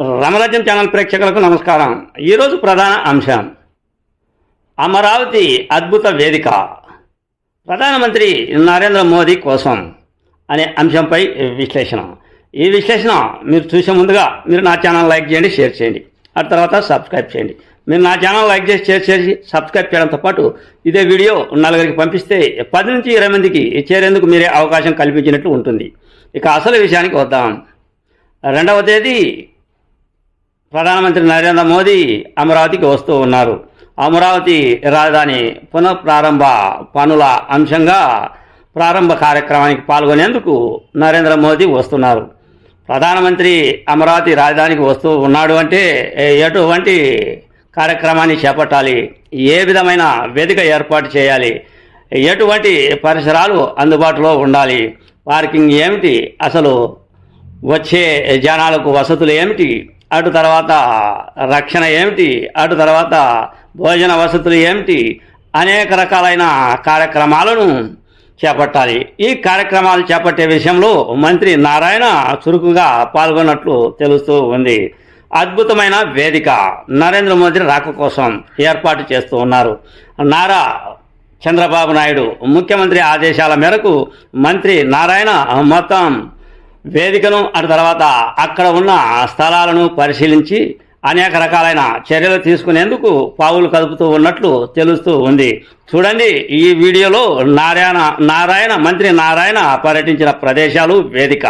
Ramarajyam channel ప్రేక్షకులకు నమస్కారం. ఈరోజు ప్రధాన అంశం. అమరావతి అద్భుత వేదిక. ప్రధానమంత్రి నరేంద్ర మోదీ కోసం అనే అంశంపై విశ్లేషణ. ఈ విశ్లేషణ మీరు చూసే ముందుగా మీరు నా ఛానల్ లైక్ చేయండి షేర్ చేయండి. ఆ తర్వాత సబ్స్క్రైబ్ చేయండి. మీరు నా ఛానల్ లైక్ చేసి షేర్ చేసి సబ్స్క్రైబ్ చేయడంతో పాటు ఇదే వీడియో నలుగురికి పంపిస్తే పది నుంచి ఇరవై మందికి చేరేందుకు మీరే అవకాశం కల్పించినట్లు ఉంటుంది. ఇక అసలు విషయానికి వద్దాం. రెండవ తేదీ ప్రధానమంత్రి నరేంద్ర మోదీ అమరావతికి వస్తూ ఉన్నారు. అమరావతి రాజధాని పునఃప్రారంభ పనుల అంశంగా ప్రారంభ కార్యక్రమానికి పాల్గొనేందుకు నరేంద్ర మోదీ వస్తున్నారు. ప్రధానమంత్రి అమరావతి రాజధానికి వస్తూ ఉన్నాడు అంటే ఎటువంటి కార్యక్రమాన్ని చేపట్టాలి? ఏ విధమైన వేదిక ఏర్పాటు చేయాలి? ఎటువంటి పరిసరాలు అందుబాటులో ఉండాలి? పార్కింగ్ ఏమిటి? అసలు వచ్చే జనాలకు వసతులు ఏమిటి? అటు తర్వాత రక్షణ ఏమిటి? అటు తర్వాత భోజన వసతులు ఏమిటి? అనేక రకాలైన కార్యక్రమాలను చేపట్టాలి. ఈ కార్యక్రమాలు చేపట్టే విషయంలో మంత్రి నారాయణ చురుకుగా పాల్గొన్నట్లు తెలుస్తూ ఉంది. అద్భుతమైన వేదిక నరేంద్ర మోదీ రాక కోసం ఏర్పాటు చేస్తూ ఉన్నారు. నారా చంద్రబాబు నాయుడు ముఖ్యమంత్రి ఆదేశాల మేరకు మంత్రి నారాయణ మొత్తం వేదికను అటు తర్వాత అక్కడ ఉన్న స్థలాలను పరిశీలించి అనేక రకాలైన చర్యలు తీసుకునేందుకు పావులు కదుపుతూ ఉన్నట్లు తెలుస్తూ ఉంది. చూడండి ఈ వీడియోలో నారాయణ నారాయణ మంత్రి నారాయణ పర్యటించిన ప్రదేశాలు వేదిక.